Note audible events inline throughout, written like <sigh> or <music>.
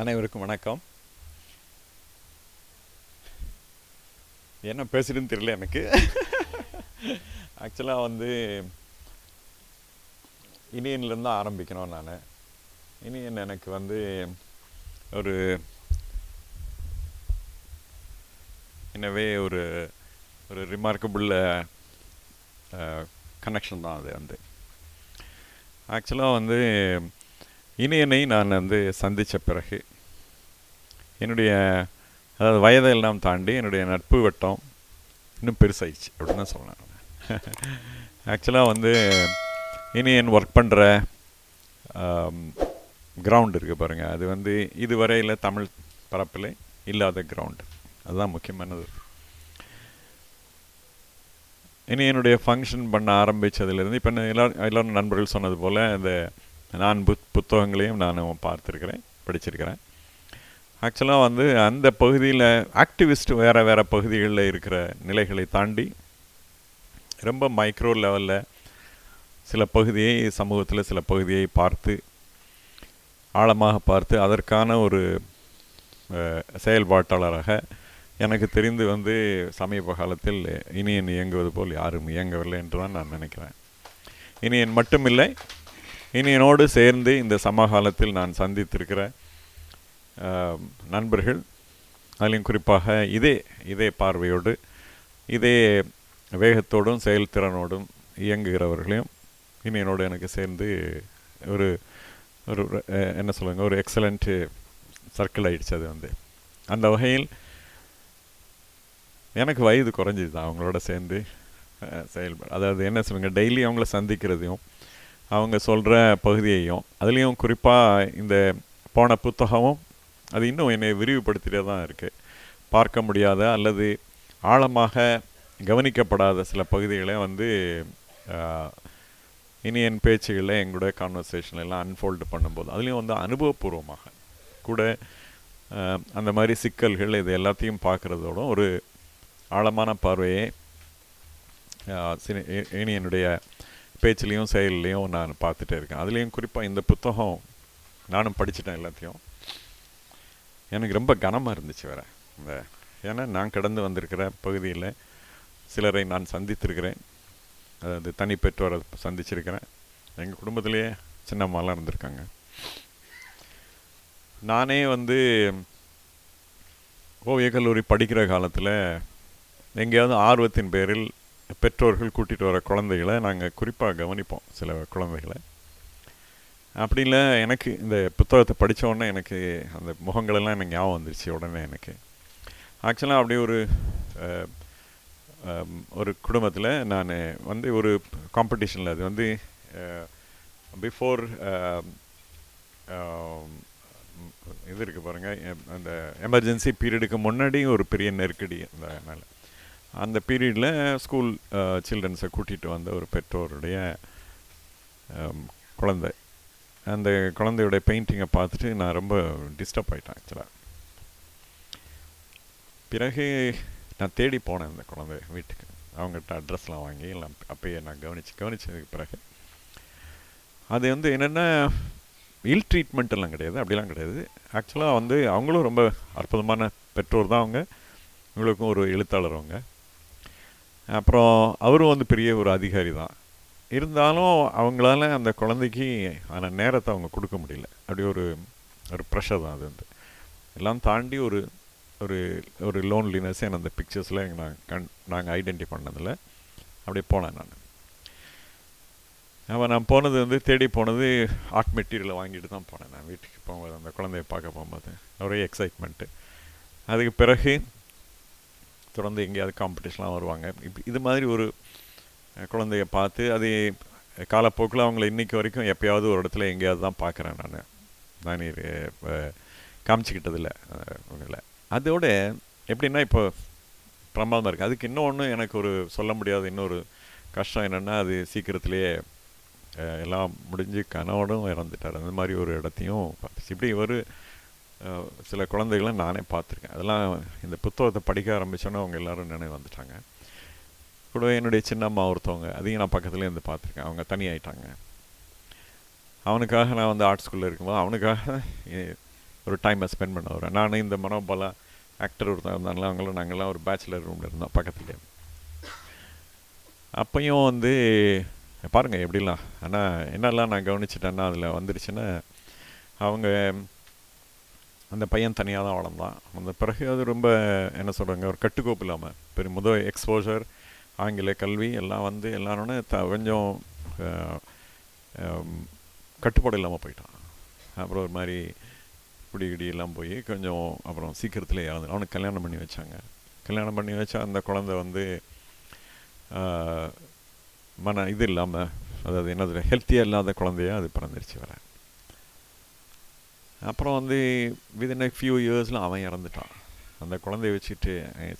அனைவருக்கும் வணக்கம். என்ன பேசுறதுன்னு தெரியல எனக்கு. ஆக்சுவலாக வந்து இனியன்லேருந்து ஆரம்பிக்கணும் நான். இனியன் எனக்கு வந்து ஒரு எனவே ஒரு ஒரு ரிமார்க்கபிள் கனெக்ஷன் தான் அது வந்து. ஆக்சுவலாக வந்து இனியனை நான் வந்து சந்தித்த பிறகு என்னுடைய அதாவது வயதை எல்லாம் தாண்டி என்னுடைய நட்பு வட்டம் இன்னும் பெருசாயிடுச்சு அப்படின்னு தான் சொல்லலாம். <laughs> ஆக்சுவலாக வந்து இனி என் ஒர்க் பண்ணுற கிரவுண்ட் இருக்குது பாருங்கள் அது வந்து இதுவரையில் தமிழ் பரப்பில் இல்லாத கிரவுண்டு அதுதான் முக்கியமானது. இனி என்னுடைய ஃபங்க்ஷன் பண்ண ஆரம்பித்ததுலேருந்து இப்போ எல்லாரும் எல்லோரும் நண்பர்கள் சொன்னது போல் இந்த நான் புத் புத்தகங்களையும் நான் பார்த்துருக்கிறேன் படிச்சிருக்கிறேன். ஆக்சுவலாக வந்து அந்த பகுதியில் ஆக்டிவிஸ்ட் வேறு வேறு பகுதிகளில் இருக்கிற நிலைகளை தாண்டி ரொம்ப மைக்ரோ லெவலில் சில பகுதியை சமூகத்தில் சில பகுதியை பார்த்து ஆழமாக பார்த்து அதற்கான ஒரு செயல்பாட்டாளராக எனக்கு தெரிந்து வந்து சமீப காலத்தில் இனியன் இயங்குவது போல் யாரும் இயங்கவில்லை என்று தான் நான் நினைக்கிறேன். இனியன் மட்டுமில்லை. இனியனோடு சேர்ந்து இந்த சமகாலத்தில் நான் சந்தித்திருக்கிற நண்பர்கள் அதிலையும் குறிப்பாக இதே இதே பார்வையோடு இதே வேகத்தோடும் செயல்திறனோடும் இயங்குகிறவர்களையும் இனியனோடு எனக்கு சேர்ந்து ஒரு ஒரு என்ன சொல்லுங்க ஒரு எக்ஸலண்ட்டு சர்க்கிள் ஆகிடுச்சு அது வந்து. அந்த வகையில் எனக்கு வயது குறைஞ்சிது தான் அவங்களோட சேர்ந்து செயல்பட அதாவது என்ன சொல்லுங்கள் டெய்லி அவங்கள சந்திக்கிறதையும் அவங்க சொல்கிற பகுதியையும் அதுலேயும் குறிப்பாக இந்த போன புத்தகமும் அது இன்னும் என்னை விரிவுபடுத்திட்டே தான் இருக்குது பார்க்க முடியாத அல்லது ஆழமாக கவனிக்கப்படாத சில பகுதிகளை வந்து இனி என் பேச்சுகளில் எங்களுடைய கான்வர்சேஷன் எல்லாம் அன்ஃபோல்டு பண்ணும்போது அதுலேயும் வந்து அனுபவபூர்வமாக கூட அந்த மாதிரி சிக்கல்கள் இது எல்லாத்தையும் பார்க்குறதோட ஒரு ஆழமான பார்வையை இனியனுடைய பேச்சுலேயும் செயல்லையும் நான் பார்த்துட்டே இருக்கேன். அதுலேயும் குறிப்பாக இந்த புத்தகம் நானும் படிச்சுட்டேன் எல்லாத்தையும். எனக்கு ரொம்ப கனமாக இருந்துச்சு வேற. இந்த ஏன்னா நான் கடந்து வந்திருக்கிற பகுதியில் சிலரை நான் சந்தித்திருக்கிறேன். அதாவது தனி பெற்றோரை சந்திச்சிருக்கிறேன். எங்கள் குடும்பத்திலேயே சின்னம்மாலாம் இருந்திருக்காங்க. நானே வந்து ஓவிய கல்லூரி படிக்கிற காலத்தில் எங்கேயாவது ஆர்வத்தின் பேரில் பெற்றோர்கள் கூட்டிகிட்டு வர குழந்தைகளை நாங்கள் குறிப்பாக கவனிப்போம் சில குழந்தைகளை. அப்படி இல்லை எனக்கு இந்த புத்தகத்தை படித்த உடனே எனக்கு அந்த முகங்களெல்லாம் எனக்கு ஞாபகம் வந்துருச்சு உடனே எனக்கு. ஆக்சுவலாக அப்படி ஒரு ஒரு குடும்பத்தில் நான் வந்து ஒரு காம்படிஷனில் அது வந்து பிஃபோர் இது இருக்குது பாருங்கள் அந்த எமர்ஜென்சி பீரியடுக்கு முன்னாடி ஒரு பெரிய நெருக்கடி அந்த அதனால் அந்த பீரியடில் ஸ்கூல் சில்ட்ரன்ஸை கூட்டிகிட்டு வந்த ஒரு பெற்றோருடைய குழந்தை. அந்த குழந்தையோட பெயிண்டிங்கை பார்த்துட்டு நான் ரொம்ப டிஸ்டர்ப் ஆகிட்டேன் ஆக்சுவலாக பிறகு நான் தேடி போனேன் அந்த குழந்தை வீட்டுக்கு. அவங்ககிட்ட அட்ரஸ்லாம் வாங்கி எல்லாம் அப்பயே நான் கவனிச்சு கவனிச்சதுக்கு பிறகு அது வந்து என்னென்னா இல் ட்ரீட்மெண்ட் எல்லாம் கிடையாது அப்படிலாம் கிடையாது. ஆக்சுவலாக வந்து அவங்களும் ரொம்ப அற்புதமான பெற்றோர் தான் அவங்க. இவங்களுக்கும் ஒரு எழுத்தாளர் அவங்க. அப்புறம் அவரும் வந்து பெரிய ஒரு அதிகாரி தான். இருந்தாலும் அவங்களால அந்த குழந்தைக்கு ஆன நேரத்தை அவங்க கொடுக்க முடியல. அப்படி ஒரு ஒரு ப்ரெஷர் தான் அது வந்து. எல்லாம் தாண்டி ஒரு ஒரு ஒரு லோன்லினஸ் அந்த பிக்சர்ஸில் நான் கண் நாங்கள் ஐடென்டி பண்ணதில் அப்படியே போனேன் நான். அவன் நான் போனது வந்து தேடி போனது ஆர்ட் மெட்டீரியலை வாங்கிட்டு தான் போனேன் நான். வீட்டுக்கு போகும்போது அந்த குழந்தைய பார்க்க போகும்போது. ஒரே எக்ஸைட்மெண்ட்டு அதுக்கு பிறகு தொடர்ந்து எங்கேயாவது காம்படிஷன்லாம் வருவாங்க. இப்படி இது மாதிரி ஒரு குழந்தைய பார்த்து அது காலப்போக்கில் அவங்கள இன்றைக்கி வரைக்கும் எப்போயாவது ஒரு இடத்துல எங்கேயாவது தான் பார்க்குறேன் நான். நான் காமிச்சிக்கிட்டதில்ல. அவங்கள அதோட எப்படின்னா இப்போ பிரமாதமாக இருக்குது அதுக்கு இன்னொன்று எனக்கு ஒரு சொல்ல முடியாத இன்னொரு கஷ்டம் என்னென்னா அது சீக்கிரத்துலேயே எல்லாம் முடிஞ்சு கனவோடும் இறந்துட்டார். அந்த மாதிரி ஒரு இடத்தையும் பார்த்துச்சு இப்படி ஒரு சில குழந்தைகளை நானே பார்த்துருக்கேன். அதெல்லாம் இந்த புத்தகத்தை படிக்க ஆரம்பித்தோன்னே அவங்க எல்லோரும் நினைவு வந்துட்டாங்க. கூட என்னுடைய சின்னம்மா ஒருத்தவங்க அதையும் நான் பக்கத்துலேயே இருந்து பார்த்துருக்கேன். அவங்க தனியாயிட்டாங்க. அவனுக்காக நான் வந்து ஆர்ட் ஸ்கூலில் இருக்கும்போது அவனுக்காக ஒரு டைமை ஸ்பெண்ட் பண்ண வரேன் நான் இந்த மனோபாலா ஆக்டர் ஒருத்தர் இருந்தாங்களா அவங்களும் நாங்கள்லாம் ஒரு பேச்சுலர் ரூமில் இருந்தோம் பக்கத்துலேயே அப்பையும் வந்து பாருங்கள் எப்படிலாம் ஆனால் என்னெல்லாம் நான் கவனிச்சிட்டேன்னா அதில் வந்துருச்சுன்னா அவங்க அந்த பையன் தனியாக தான் வளர்ந்தான். அந்த பிறகு அது ரொம்ப என்ன சொல்கிறாங்க ஒரு கட்டுக்கோப்பு இல்லாமல் பெரிய முதல் எக்ஸ்போஜர் ஆங்கில கல்வி எல்லாம் வந்து எல்லாரோட த கொஞ்சம் கட்டுப்பாடு இல்லாமல் போயிட்டான். அப்புறம் ஒரு மாதிரி குடிகிடி எல்லாம் போய் கொஞ்சம் அப்புறம் சீக்கிரத்தில் இறந்து அவனுக்கு கல்யாணம் பண்ணி வச்சாங்க. கல்யாணம் பண்ணி வச்சா அந்த குழந்தை வந்து மன இது இல்லாமல் அதாவது என்னது ஹெல்த்தியாக இல்லாத குழந்தையாக அது பிறந்துருச்சு வர அப்புறம் வந்து விதின் a ஃபியூ இயர்ஸில் அவன் இறந்துட்டான். அந்த குழந்தைய வச்சுட்டு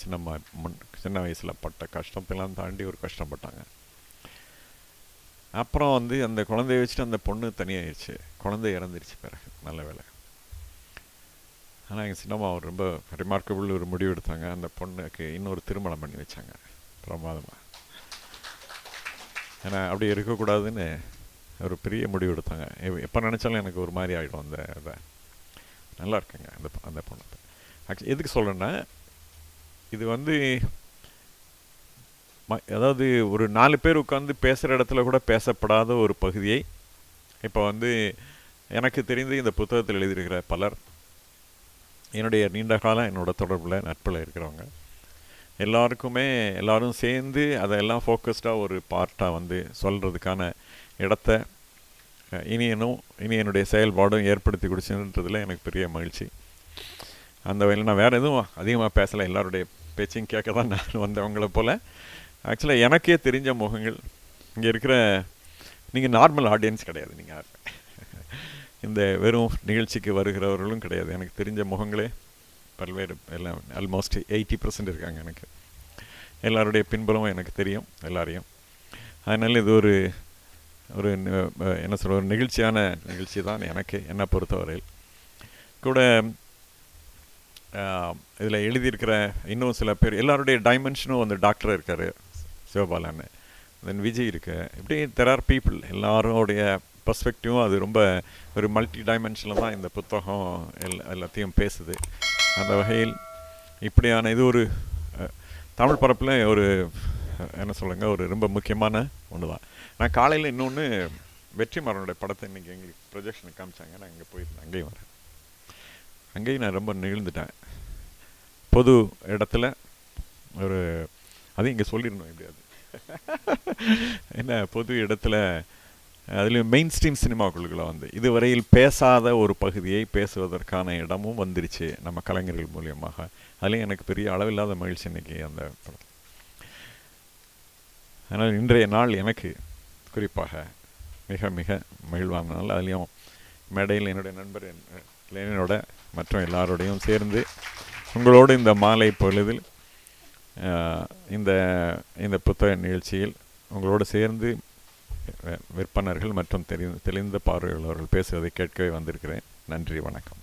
சின்ன முன் சின்ன வயசில் பட்ட கஷ்டத்தெல்லாம் தாண்டி ஒரு கஷ்டப்பட்டாங்க. அப்புறம் வந்து அந்த குழந்தைய வச்சுட்டு அந்த பொண்ணு தனியாகிடுச்சு குழந்தை இறந்துருச்சு பிறகு நல்ல வேலை ஆனால் எங்கள் சின்னம்மா அவர் ரொம்ப ரிமார்க்கபிள் ஒரு முடிவு எடுத்தாங்க. அந்த பொண்ணுக்கு இன்னொரு திருமணம் பண்ணி வச்சாங்க பிரமாதமாக ஏன்னா அப்படி இருக்கக்கூடாதுன்னு ஒரு பெரிய முடிவு எடுத்தாங்க. எப்போ நினச்சாலும் எனக்கு ஒரு மாதிரி ஆகிடும் அந்த இதை. நல்லா இருக்குங்க அந்த அந்த பொண்ணு. ஆக்சுவலி எதுக்கு சொல்கிறேன்னா இது வந்து ம- அதாவது ஒரு நாலு பேர் உட்காந்து பேசுகிற இடத்துல கூட பேசப்படாத ஒரு பகுதியை இப்போ வந்து எனக்கு தெரிந்து இந்த புத்தகத்தில் எழுதியிருக்கிற பலர் என்னுடைய நீண்ட காலம் என்னோட தொடர்பில் நட்பில் இருக்கிறவங்க எல்லாருக்குமே எல்லாரும் சேர்ந்து அதெல்லாம் ஃபோக்கஸ்டாக ஒரு பார்ட்டாக வந்து சொல்கிறதுக்கான இடத்த இனியனும் இனி என்னுடைய செயல்பாடும் ஏற்படுத்தி கொடுச்சுன்றதில் எனக்கு பெரிய மகிழ்ச்சி. அந்த வகையில் நான் வேறு எதுவும் அதிகமாக பேசலை. எல்லாருடைய பேச்சையும் கேட்க தான் நான் வந்தவங்களை போல். ஆக்சுவலாக எனக்கே தெரிஞ்ச முகங்கள் இங்கே இருக்கிற நீங்கள் நார்மல் ஆடியன்ஸ் கிடையாது நீங்கள் இந்த வெறும் நிகழ்ச்சிக்கு வருகிறவர்களும் கிடையாது. எனக்கு தெரிஞ்ச முகங்களே பல்வேறு எல்லாம் ஆல்மோஸ்ட் எயிட்டி பர்சன்ட் இருக்காங்க எனக்கு. எல்லாருடைய பின்புலமும் எனக்கு தெரியும் எல்லாரையும். அதனால் இது ஒரு ஒரு என்ன சொல்கிற ஒரு நிகழ்ச்சியான நிகழ்ச்சி தான் எனக்கு என்னை பொறுத்தவரையில். கூட இதில் எழுதியிருக்கிற இன்னும் சில பேர் எல்லாருடைய டைமென்ஷனும் வந்து டாக்டர் இருக்கார் சிவபாலன் தென் விஜய் இருக்கு. இப்படி தெர் ஆர் பீப்புள் எல்லாருடைய பர்ஸ்பெக்டிவும் அது ரொம்ப ஒரு மல்டி டைமென்ஷனில் தான் இந்த புத்தகம் எல் எல்லாத்தையும் பேசுது. அந்த வகையில் இப்படியான இது ஒரு தமிழ் பரப்பில் ஒரு என்ன சொல்லுங்க ஒரு ரொம்ப முக்கியமான ஒன்று தான் நான் காலையில் இன்னொன்று வெற்றிமாறனுடைய படத்தை இன்றைக்கி எங்களுக்கு ப்ரொஜெக்ஷனுக்கு காமிச்சாங்க. நான் இங்கே போயிருந்தேன் அங்கேயும் வரேன். அங்கேயும் நான் ரொம்ப நிகழ்ந்துட்டேன். பொது இடத்துல ஒரு அதையும் இங்கே சொல்லிடணும் எப்படியாது <laughs> என்ன பொது இடத்துல அதுலேயும் மெயின் ஸ்ட்ரீம் சினிமாக்குள்ளுக்குள்ள வந்து இதுவரையில் பேசாத ஒரு பகுதியை பேசுவதற்கான இடமும் வந்துருச்சு நம்ம கலைஞர்கள் மூலியமாக. அதுலேயும் எனக்கு பெரிய அளவில்லாத மகிழ்ச்சி இன்றைக்கி அந்த படம் அதனால் இன்றைய நாள் எனக்கு குறிப்பாக மிக மிக மகிழ்வான நாள் அதுலேயும் மேடையில் என்னுடைய நண்பர் லேனோட மற்றும் எல்லாரோடையும் சேர்ந்து உங்களோடு இந்த மாலை பொழுதில் இந்த இந்த புத்தக நிகழ்ச்சியில் உங்களோடு சேர்ந்து விற்பனர்கள் மற்றும் தெளி தெளிந்த பார்வையாளர்கள் பேசுவதை கேட்கவே வந்திருக்கிறேன். நன்றி வணக்கம்.